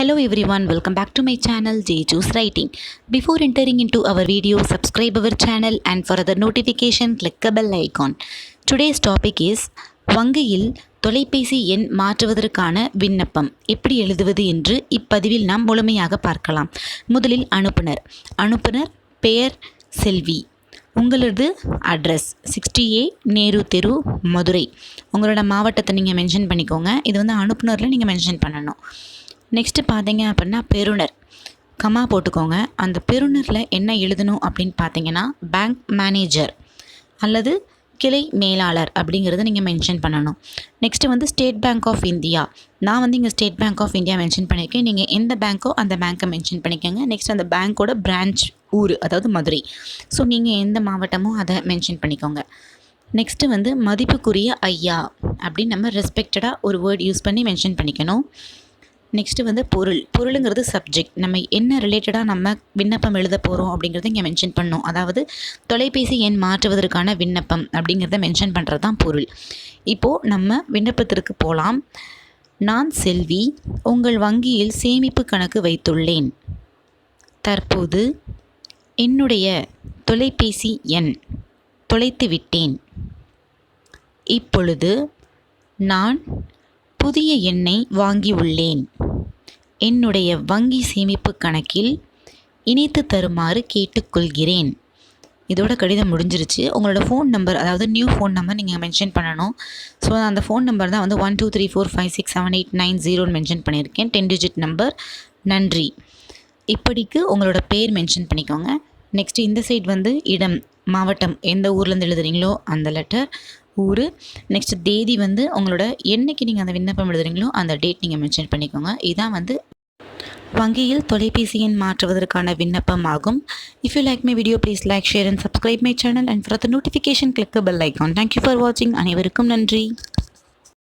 Hello everyone, welcome back to my channel channel Choose Writing. Before entering into our video, subscribe our channel and for other notification, click the bell icon. Today's topic is வங்கியில் தொலைபேசி எண் மாற்றுவதற்கான விண்ணப்பம். எப்படி எழுதுவது என்று இப்பதிவில் நாம் முழுமையாக பார்க்கலாம். முதலில் அனுப்புனர். அனுப்புனர் பெயர் செல்வி. உங்களது அட்ரஸ் சிக்ஸ்டி ஏ நேரு தெரு மதுரை உங்களோட மாவட்டத்தை நீங்கள் மென்ஷன் பண்ணிக்கோங்க. இது வந்து அனுப்புனரில் நீங்கள் மென்ஷன் பண்ணணும். நெக்ஸ்ட்டு பார்த்தீங்க அப்படின்னா பெறுநர். கமா போட்டுக்கோங்க. அந்த பெறுநரில் என்ன எழுதணும் அப்படின்னு பார்த்தீங்கன்னா பேங்க் மேனேஜர் அல்லது கிளை மேலாளர் அப்படிங்கிறத நீங்கள் மென்ஷன் பண்ணணும். நெக்ஸ்ட்டு வந்து ஸ்டேட் பேங்க் ஆஃப் இந்தியா நான் வந்து இங்கே state bank of India mention பண்ணியிருக்கேன் நீங்கள் எந்த பேங்க்கோ அந்த பேங்க்கை மென்ஷன் பண்ணிக்கோங்க. நெக்ஸ்ட் அந்த பேங்க்கோட பிரான்ச் ஊர் அதாவது மதுரை. ஸோ நீங்கள் எந்த மாவட்டமோ அதை மென்ஷன் பண்ணிக்கோங்க. நெக்ஸ்ட்டு வந்து மதிப்புக்குரிய ஐயா அப்படின்னு நம்ம ரெஸ்பெக்டடாக ஒரு வேர்ட் யூஸ் பண்ணி மென்ஷன் பண்ணிக்கணும். நெக்ஸ்ட்டு வந்து பொருள். பொருளுங்கிறது சப்ஜெக்ட் நம்ம என்ன ரிலேட்டடாக நம்ம விண்ணப்பம் எழுத போகிறோம் அப்படிங்கிறத இங்கே மென்ஷன் பண்ணணும் அதாவது தொலைபேசி எண் மாற்றுவதற்கான விண்ணப்பம் அப்படிங்கிறத மென்ஷன் பண்ணுறது தான் பொருள். இப்போது நம்ம விண்ணப்பத்திற்கு போகலாம் நான் செல்வி உங்கள் வங்கியில் சேமிப்பு கணக்கு வைத்துள்ளேன். தற்போது என்னுடைய தொலைபேசி எண் தொலைத்து விட்டேன் இப்பொழுது நான் புதிய எண்ணை வாங்கியுள்ளேன். என்னுடைய வங்கி சேமிப்பு கணக்கில் இணைத்து தருமாறு கேட்டுக்கொள்கிறேன். இதோட கடிதம் முடிஞ்சிருச்சு. உங்களோட ஃபோன் நம்பர் அதாவது நியூ ஃபோன் நம்பர் நீங்கள் மென்ஷன் பண்ணணும். ஸோ அந்த ஃபோன் நம்பர் தான் வந்து one two three four five six seven eight nine ஜீரோன்னு மென்ஷன் பண்ணியிருக்கேன். டென் டிஜிட் நம்பர் நன்றி. இப்படிக்கு உங்களோட பேர் மென்ஷன் பண்ணிக்கோங்க. நெக்ஸ்ட் இந்த சைட் வந்து இடம் மாவட்டம் எந்த ஊர்லேருந்து எழுதுறீங்களோ அந்த லெட்டர் ஊர் நெக்ஸ்ட் தேதி வந்து உங்களோட என்னைக்கு நீங்கள் அந்த விண்ணப்பம் எழுதுறீங்களோ அந்த டேட் நீங்கள் மென்ஷன் பண்ணிக்கோங்க. இதான் வந்து வங்கியில் தொலைபேசி எண் மாற்றுவதற்கான விண்ணப்பம் ஆகும். If you like my video please like share and subscribe my channel and for the notification click bell icon thank you for வாட்சிங் அனைவருக்கும் நன்றி.